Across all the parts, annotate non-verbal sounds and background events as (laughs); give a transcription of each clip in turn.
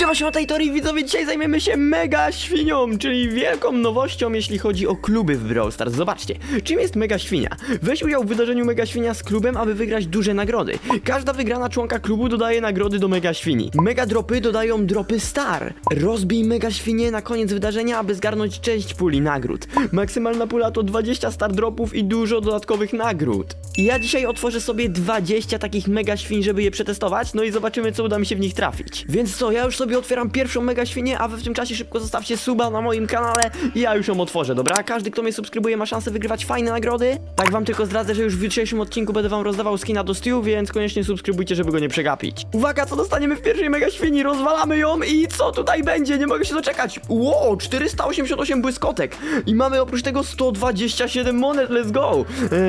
Siema, siema, Tajtori, widzowie, dzisiaj zajmiemy się mega świnią, czyli wielką nowością, jeśli chodzi o kluby w Brawl Stars. Zobaczcie, czym jest mega świnia? Weź udział w wydarzeniu mega świnia z klubem, aby wygrać duże nagrody. Każda wygrana członka klubu dodaje nagrody do mega świni. Mega dropy dodają dropy star. Rozbij mega świnię na koniec wydarzenia, aby zgarnąć część puli nagród. Maksymalna pula to 20 star dropów i dużo dodatkowych nagród. Ja dzisiaj otworzę sobie 20 takich mega świń, żeby je przetestować, no i zobaczymy, co uda mi się w nich trafić. Więc co, ja już sobie otwieram pierwszą mega świnię, a wy w tym czasie szybko zostawcie suba na moim kanale i ja już ją otworzę, dobra? Każdy, kto mnie subskrybuje, ma szansę wygrywać fajne nagrody. Tak wam tylko zdradzę, że już w jutrzejszym odcinku będę wam rozdawał skina do Stew, więc koniecznie subskrybujcie, żeby go nie przegapić. Uwaga, co dostaniemy w pierwszej mega świni? Rozwalamy ją i co tutaj będzie? Nie mogę się doczekać. Wow, 488 błyskotek i mamy oprócz tego 127 monet, let's go!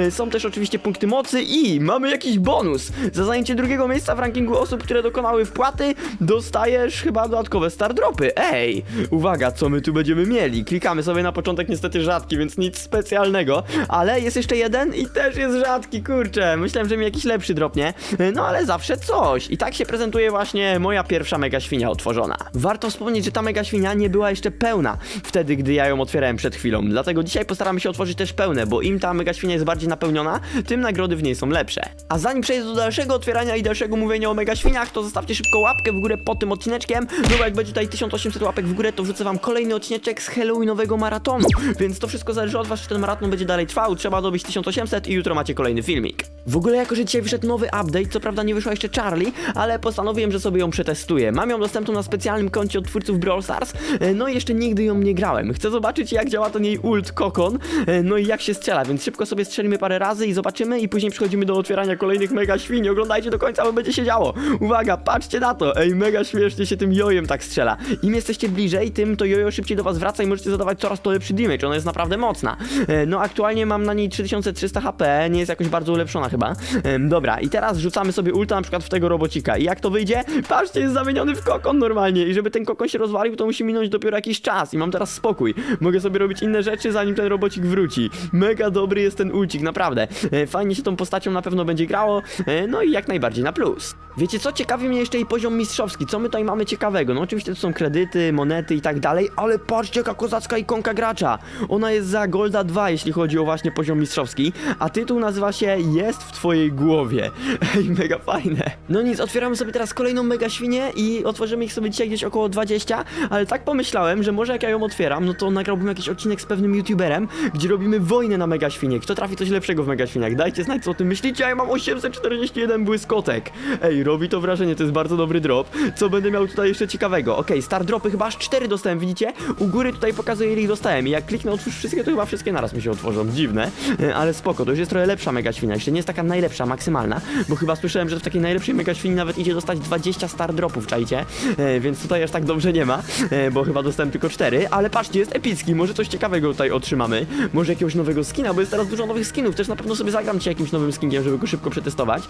E, są też oczywiście punkty mocy i mamy jakiś bonus. Za zajęcie drugiego miejsca w rankingu osób, które dokonały wpłaty, dostajesz chyba dodatkowe star dropy. Ej, uwaga, co my tu będziemy mieli? Klikamy sobie na początek niestety rzadki, więc nic specjalnego, ale jest jeszcze jeden i też jest rzadki, kurczę. Myślałem, że mi jakiś lepszy dropnie, no ale zawsze coś. I tak się prezentuje właśnie moja pierwsza mega świnia otworzona. Warto wspomnieć, że ta mega świnia nie była jeszcze pełna wtedy, gdy ja ją otwierałem przed chwilą. Dlatego dzisiaj postaramy się otworzyć też pełne, bo im ta mega świnia jest bardziej napełniona, tym nagrody w niej są lepsze. A zanim przejdę do dalszego otwierania i dalszego mówienia o mega świniach, to zostawcie szybko łapkę w górę pod tym odcineczkiem. No bo jak będzie tutaj 1800 łapek w górę, to wrzucę wam kolejny odcineczek z Halloweenowego maratonu. Więc to wszystko zależy od was, czy ten maraton będzie dalej trwał. Trzeba dobić 1800 i jutro macie kolejny filmik. W ogóle jako, że dzisiaj wyszedł nowy update, co prawda nie wyszła jeszcze Charlie, ale postanowiłem, że sobie ją przetestuję. Mam ją dostępną na specjalnym koncie od twórców Brawl Stars, e, no i jeszcze nigdy ją nie grałem. Chcę zobaczyć jak działa ten jej ult kokon, e, no i jak się strzela, więc szybko sobie strzelimy parę razy i zobaczymy i później przechodzimy do otwierania kolejnych mega świni. Oglądajcie do końca, bo będzie się działo. Uwaga, patrzcie na to. Ej, mega śmiesznie się tym jojem tak strzela. Im jesteście bliżej, tym to jojo szybciej do was wraca i możecie zadawać coraz to lepszy damage. Ona jest naprawdę mocna. E, No aktualnie mam na niej 3300 HP, nie jest jakoś bardzo ulepszona chyba. Dobra, i teraz rzucamy sobie ulta na przykład w tego robocika. I jak to wyjdzie? Patrzcie, jest zamieniony w kokon normalnie. I żeby ten kokon się rozwalił, to musi minąć dopiero jakiś czas. I mam teraz spokój. Mogę sobie robić inne rzeczy, zanim ten robocik wróci. Mega dobry jest ten ulcik, naprawdę. E, Fajnie się tą postacią na pewno będzie grało. E, No i jak najbardziej na plus. Wiecie co? Ciekawi mnie jeszcze i poziom mistrzowski. Co my tutaj mamy ciekawego? No oczywiście to są kredyty, monety i tak dalej, ale patrzcie jaka kozacka ikonka gracza. Ona jest za Golda 2, jeśli chodzi o właśnie poziom mistrzowski, a tytuł nazywa się Jest w twojej głowie. (laughs) Ej, mega fajne. No nic, otwieramy sobie teraz kolejną mega świnię i otworzymy ich sobie dzisiaj gdzieś około 20, ale tak pomyślałem, że może jak ja ją otwieram, no to nagrałbym jakiś odcinek z pewnym youtuberem, gdzie robimy wojnę na mega świnie. Kto trafi coś lepszego w mega świniach? Dajcie znać co o tym myślicie, a ja mam 841 błyskotek. Ej, robi to wrażenie, to jest bardzo dobry drop. Co będę miał tutaj jeszcze ciekawego? Okej, star dropy chyba aż 4 dostałem, widzicie? U góry tutaj pokazuje ile ich dostałem i jak kliknę otwórz wszystkie, to chyba wszystkie naraz mi się otworzą. Dziwne, e, ale spoko, to już jest trochę lepsza mega świnia. Jeszcze nie jest taka najlepsza, maksymalna, bo chyba słyszałem, że w takiej najlepszej mega świni nawet idzie dostać 20 star dropów, czajcie? E, więc tutaj aż tak dobrze nie ma, e, bo chyba dostałem tylko 4, ale patrzcie, jest epicki, może coś ciekawego tutaj otrzymamy. Może jakiegoś nowego skina, bo jest teraz dużo nowych skinów, też na pewno sobie zagram dzisiaj jakimś nowym skinkiem, żeby go szybko przetestować.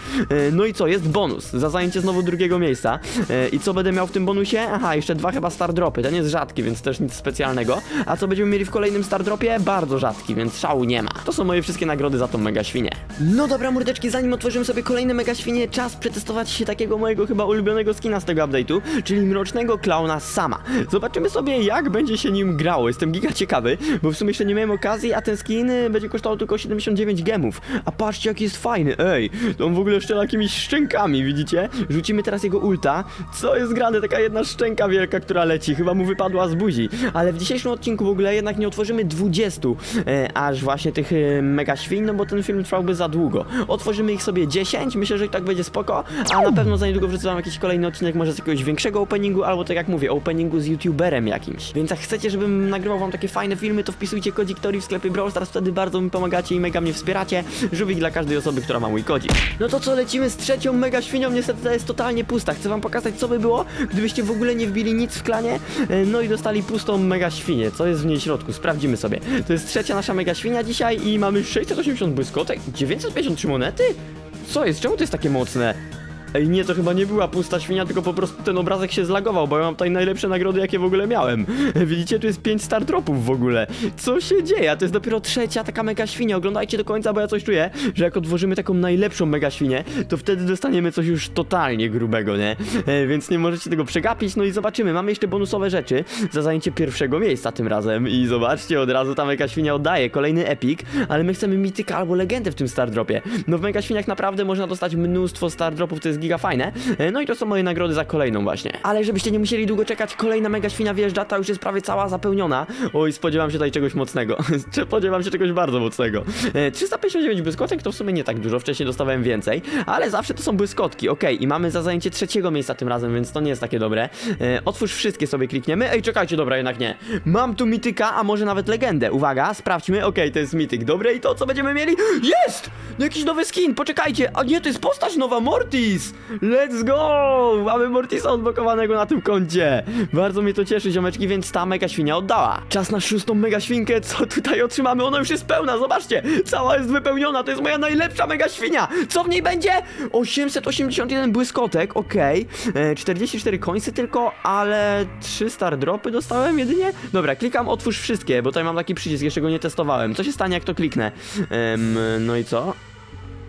No i co, jest bonus za zajęcie znowu drugiego miejsca. I co będę miał w tym bonusie? Aha, jeszcze dwa chyba star dropy, ten jest rzadki, więc też nic specjalnego. A co będziemy mieli w kolejnym star dropie? Bardzo rzadki, więc szału nie ma. To są moje wszystkie nagrody za tą mega świnię. No dobra, mordeczki, zanim otworzymy sobie kolejne mega świnie, czas przetestować się takiego mojego chyba ulubionego skina z tego update'u, czyli mrocznego klauna sama. Zobaczymy sobie, jak będzie się nim grało. Jestem giga ciekawy, bo w sumie jeszcze nie miałem okazji, a ten skin y, będzie kosztował tylko 79 gemów. A patrzcie, jaki jest fajny, ej, to on w ogóle szczela jakimiś szczękami, widzicie? Rzucimy teraz jego ulta. Co jest grane? Taka jedna szczęka wielka, która leci. Chyba mu wypadła z buzi. Ale w dzisiejszym odcinku w ogóle jednak nie otworzymy 20 e, aż właśnie tych e, mega świń, no bo ten film trwałby za długo. Otworzymy ich sobie 10, myślę, że i tak będzie spoko, a na pewno za niedługo wrzucę wam jakiś kolejny odcinek, może z jakiegoś większego openingu, albo tak jak mówię, openingu z youtuberem jakimś. Więc jak chcecie, żebym nagrywał wam takie fajne filmy, to wpisujcie kodzik Tori w sklepie Brawl Stars, wtedy bardzo mi pomagacie i mega mnie wspieracie. Żółwik dla każdej osoby, która ma mój kodzik. No to co, lecimy z trzecią mega świnią, niestety ta jest totalnie pusta. Chcę wam pokazać, co by było, gdybyście w ogóle nie wbili nic w klanie, e, no i dostali pustą mega świnię. Co jest w niej w środku? Sprawdzimy sobie. To jest trzecia nasza mega świnia dzisiaj i mamy 680 błyskotek, 953 monety? Co jest? Czemu to jest takie mocne? Ej, nie, to chyba nie była pusta świnia, tylko po prostu ten obrazek się zlagował, bo ja mam tutaj najlepsze nagrody, jakie w ogóle miałem. (laughs) Widzicie, tu jest 5 star dropów w ogóle. Co się dzieje? To jest dopiero trzecia taka mega świnia. Oglądajcie do końca, bo ja coś czuję, że jak otworzymy taką najlepszą mega świnię, to wtedy dostaniemy coś już totalnie grubego, nie? E, więc nie możecie tego przegapić. No i zobaczymy. Mamy jeszcze bonusowe rzeczy za zajęcie pierwszego miejsca tym razem. I zobaczcie, od razu ta mega świnia oddaje. Kolejny epic, ale my chcemy mityka albo legendę w tym star dropie. No w mega świniach naprawdę można dostać mnóstwo star dropów, to jest giga fajne. E, No i to są moje nagrody za kolejną właśnie. Ale żebyście nie musieli długo czekać, kolejna mega świnia wjeżdża, ta już jest prawie cała zapełniona. Oj, spodziewam się tutaj czegoś mocnego. (laughs) spodziewam się czegoś bardzo mocnego. E, 359 błyskotek to w sumie nie tak dużo, wcześniej dostawałem więcej, ale zawsze to są błyskotki, okej, i mamy za zajęcie trzeciego miejsca tym razem, więc to nie jest takie dobre. E, otwórz wszystkie sobie klikniemy. Ej, czekajcie, dobra, jednak nie. Mam tu mityka, a może nawet legendę. Uwaga, sprawdźmy. Okej, to jest mityk. Dobre, i to co będziemy mieli? Jest! No jakiś nowy skin, poczekajcie. A nie, to jest postać nowa, Let's go! Mamy Mortisa odblokowanego na tym koncie. Bardzo mnie to cieszy, ziomeczki, więc ta mega świnia oddała. Czas na szóstą mega świnkę, co tutaj otrzymamy? Ona już jest pełna, zobaczcie! Cała jest wypełniona, to jest moja najlepsza mega świnia! Co w niej będzie? 881 błyskotek, okej. E, 44 końce tylko, ale 3 star dropy dostałem jedynie? Dobra, klikam otwórz wszystkie, bo tutaj mam taki przycisk, jeszcze go nie testowałem. Co się stanie, jak to kliknę? Em, no i co?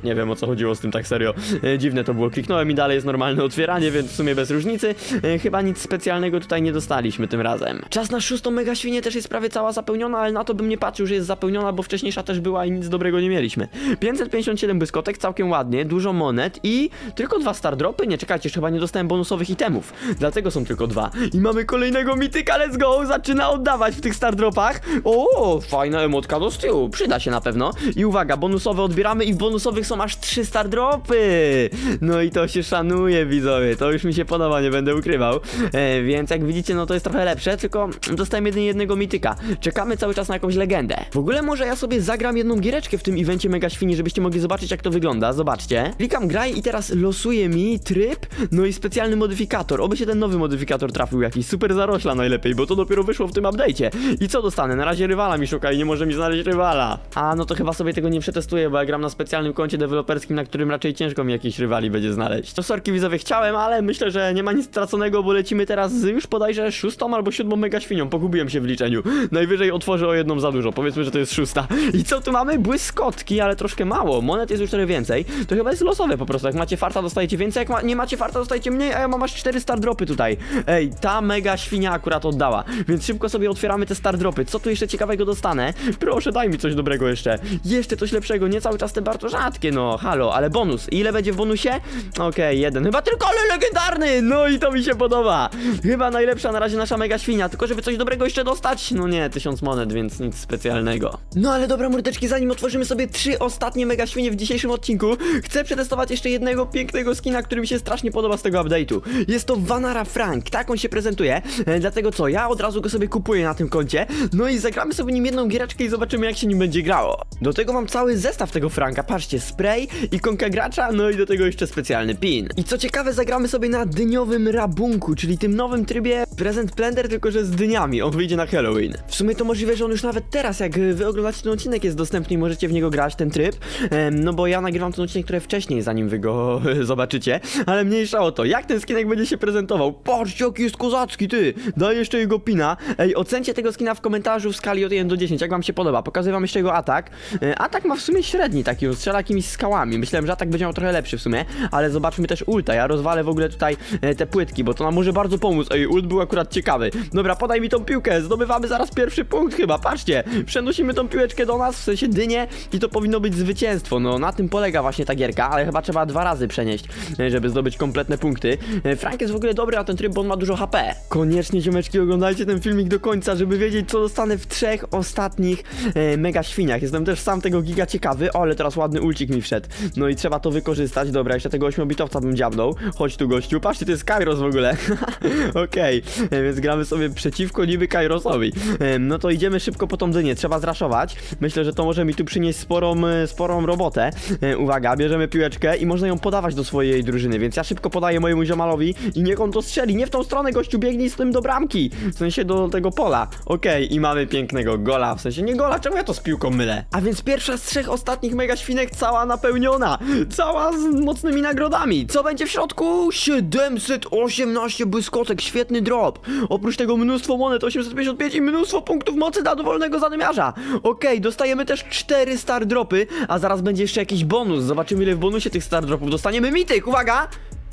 Nie wiem o co chodziło z tym tak serio. E, dziwne to było. Kliknąłem i dalej jest normalne otwieranie, więc w sumie bez różnicy. E, chyba nic specjalnego tutaj nie dostaliśmy tym razem. Czas na szóstą mega świnię też jest prawie cała zapełniona, ale na to bym nie patrzył, że jest zapełniona, bo wcześniejsza też była i nic dobrego nie mieliśmy. 557 błyskotek, całkiem ładnie, dużo monet i tylko dwa star dropy. Nie czekajcie, chyba nie dostałem bonusowych itemów. Dlatego są tylko dwa. I mamy kolejnego mityka, let's go! Zaczyna oddawać w tych star dropach. O, fajna emotka do tyłu. Przyda się na pewno. I uwaga, bonusowe odbieramy i w bonusowych są aż 3 star dropy. No i to się szanuje, widzowie. To już mi się podoba, nie będę ukrywał. E, więc jak widzicie, no to jest trochę lepsze, tylko dostałem jedynie jednego mityka. Czekamy cały czas na jakąś legendę. W ogóle może ja sobie zagram jedną giereczkę w tym evencie Mega Świni, żebyście mogli zobaczyć jak to wygląda. Zobaczcie. Klikam graj i teraz losuje mi tryb, no i specjalny modyfikator. Oby się ten nowy modyfikator trafił jakiś super zarośla najlepiej, bo to dopiero wyszło w tym update'cie. I co dostanę? Na razie rywala mi szuka i nie może mi znaleźć rywala. A no to chyba sobie tego nie przetestuję, bo ja gram na specjalnym koncie deweloperskim, na którym raczej ciężko mi jakiś rywali będzie znaleźć. To sorki widzowie chciałem, ale myślę, że nie ma nic straconego, bo lecimy teraz z już bodajże szóstą albo siódmą mega świnią. Pogubiłem się w liczeniu. Najwyżej otworzę o jedną za dużo. Powiedzmy, że to jest szósta. I co tu mamy? Błyskotki, ale troszkę mało. Monet jest już trochę więcej. To chyba jest losowe po prostu. Jak macie farta, dostajecie więcej, jak ma nie macie farta, dostajecie mniej, a ja mam aż 4 star dropy tutaj. Ej, ta mega świnia akurat oddała. Więc szybko sobie otwieramy te star dropy. Co tu jeszcze ciekawego dostanę? Proszę, daj mi coś dobrego jeszcze. Jeszcze coś lepszego, nie cały czas te bardzo rzadkie, no. Halo, ale bonus. Ile będzie w bonusie? Okej, jeden. Chyba tylko, ale legendarny! No i to mi się podoba. Chyba najlepsza na razie nasza mega świnia. Tylko żeby coś dobrego jeszcze dostać? No nie, tysiąc monet, więc nic specjalnego. No ale dobra, mordeczki, zanim otworzymy sobie trzy ostatnie mega świnie w dzisiejszym odcinku, chcę przetestować jeszcze jednego pięknego skina, który mi się strasznie podoba z tego update'u. Jest to Vanara Frank, tak on się prezentuje. E, dlatego co, ja od razu go sobie kupuję na tym koncie. No i zagramy sobie nim jedną giereczkę i zobaczymy jak się nim będzie grało. Do tego mam cały zestaw tego Franka, patrzcie, spray, ikonka gracza, no i do tego jeszcze specjalny pin. I co ciekawe, zagramy sobie na dyniowym rabunku, czyli tym nowym trybie Present Blender, tylko że z dyniami. On wyjdzie na Halloween. W sumie to możliwe, że on już nawet teraz, jak wy oglądacie ten odcinek, jest dostępny i możecie w niego grać, ten tryb. No bo ja nagrywam ten odcinek trochę wcześniej, zanim wy go (laughs) zobaczycie. Ale mniejsza o to, jak ten skinek będzie się prezentował. Patrzcie, jaki jest kozacki, ty! Daj jeszcze jego pina. Ej, ocencie tego skina w komentarzu w skali od 1 do 10, jak wam się podoba. Pokazuję wam jeszcze jego atak. E, atak ma w sumie średni taki, on strzela jakimiś skałami. Myślałem, że atak będzie miał trochę lepszy w sumie, ale zobaczmy też ulta. Ja rozwalę w ogóle tutaj e, te płytki, bo to nam może bardzo pomóc. Ej, ult był akurat ciekawy. Dobra, podaj mi tą piłkę. Zdobywamy zaraz pierwszy punkt chyba. Patrzcie, przenosimy tą piłeczkę do nas, w sensie dynię i to powinno być zwycięstwo. No, na tym polega właśnie ta gierka, ale chyba trzeba dwa razy przenieść, e, żeby zdobyć kompletne punkty. E, Frank jest w ogóle dobry na ten tryb, bo on ma dużo HP. Koniecznie, ziomeczki, oglądajcie ten filmik do końca, żeby wiedzieć, co dostanę w trzech ostatnich e, mega świniach. Jestem też sam tego giga ciekawy. O, ale teraz ładny ulcik mi wszedł. No i trzeba to wykorzystać. Dobra, jeszcze tego 8-bitowca bym dziabnął. Chodź tu, gościu. Patrzcie, to jest Kairos w ogóle. (laughs) Okej, e, więc gramy sobie przeciwko niby Kairosowi. E, No to idziemy szybko po tą dynię. Trzeba zraszować. Myślę, że to może mi tu przynieść sporą, e, sporą robotę. Uwaga, bierzemy piłeczkę i można ją podawać do swojej drużyny, więc ja szybko podaję mojemu ziomalowi i niech on to strzeli. Nie w tą stronę, gościu, biegnij z tym do bramki. W sensie do tego pola. Okej, i mamy pięknego gola. W sensie nie gola, czemu ja to z piłką mylę? A więc pierwsza z trzech ostatnich mega świnek cała napełniona, cała z mocnymi nagrodami. Co będzie w środku? 718 błyskotek, świetny drop. Oprócz tego mnóstwo monet, 855 i mnóstwo punktów mocy dla dowolnego zadymiarza. Okej, dostajemy też 4 star dropy, a zaraz będzie jeszcze jakiś bonus. Zobaczymy ile w bonusie tych star dropów dostaniemy. Mityk, uwaga!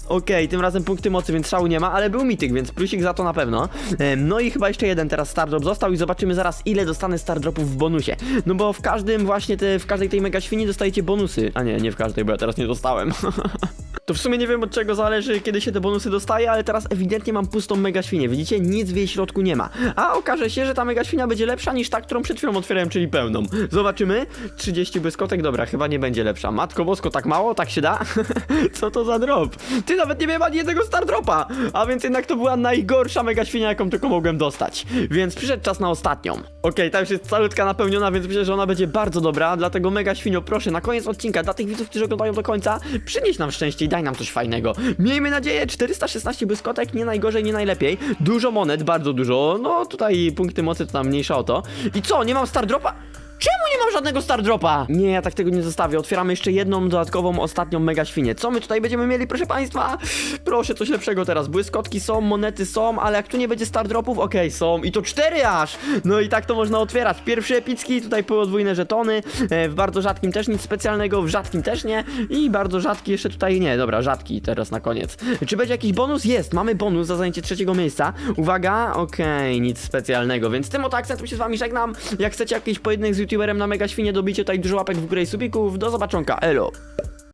Okej, tym razem punkty mocy, więc szału nie ma, ale był mityk, więc plusik za to na pewno. No i chyba jeszcze jeden teraz stardrop został i zobaczymy zaraz ile dostanę stardropów w bonusie. No bo w każdym właśnie te, w każdej tej mega świni dostajecie bonusy. A nie, nie w każdej, bo ja teraz nie dostałem. (laughs) To w sumie nie wiem od czego zależy, kiedy się te bonusy dostaje, ale teraz ewidentnie mam pustą mega świnię. Widzicie? Nic w jej środku nie ma. A okaże się, że ta mega świnia będzie lepsza niż ta, którą przed chwilą otwierałem, czyli pełną. Zobaczymy. 30 błyskotek, dobra, chyba nie będzie lepsza. Matko bosko, tak mało? Tak się da? (laughs) Co to za drop? Ty nawet nie miałem ani jednego star dropa! A więc jednak to była najgorsza mega świnia, jaką tylko mogłem dostać. Więc przyszedł czas na ostatnią. Okej, ta już jest calutka napełniona, więc myślę, że ona będzie bardzo dobra. Dlatego mega świnio, proszę, na koniec odcinka, dla tych widzów, którzy oglądają do końca, przynieś nam szczęście i daj nam coś fajnego. Miejmy nadzieję, 416 błyskotek, nie najgorzej, nie najlepiej. Dużo monet, bardzo dużo. No tutaj punkty mocy to tam mniejsza o to. I co, nie mam star dropa? Czemu nie mam żadnego star dropa? Nie, ja tak tego nie zostawię. Otwieramy jeszcze jedną dodatkową, ostatnią mega świnię. Co my tutaj będziemy mieli, proszę państwa? Proszę, coś lepszego teraz. Błyskotki są, monety są, ale jak tu nie będzie star dropów, okej, są. I to cztery aż! No i tak to można otwierać. Pierwszy epicki, tutaj podwójne żetony. E, w bardzo rzadkim też nic specjalnego, w rzadkim też nie. I bardzo rzadki jeszcze tutaj nie. Dobra, rzadki teraz na koniec. Czy będzie jakiś bonus? Jest, mamy bonus za zajęcie trzeciego miejsca. Uwaga, okej, nic specjalnego. Więc tym oto akcentem się z wami żegnam. Jak chcecie jakiś pojedynek z youtuberem na mega świnie, dobicie tutaj dużo łapek w górę i subików. Do zobaczonka, elo.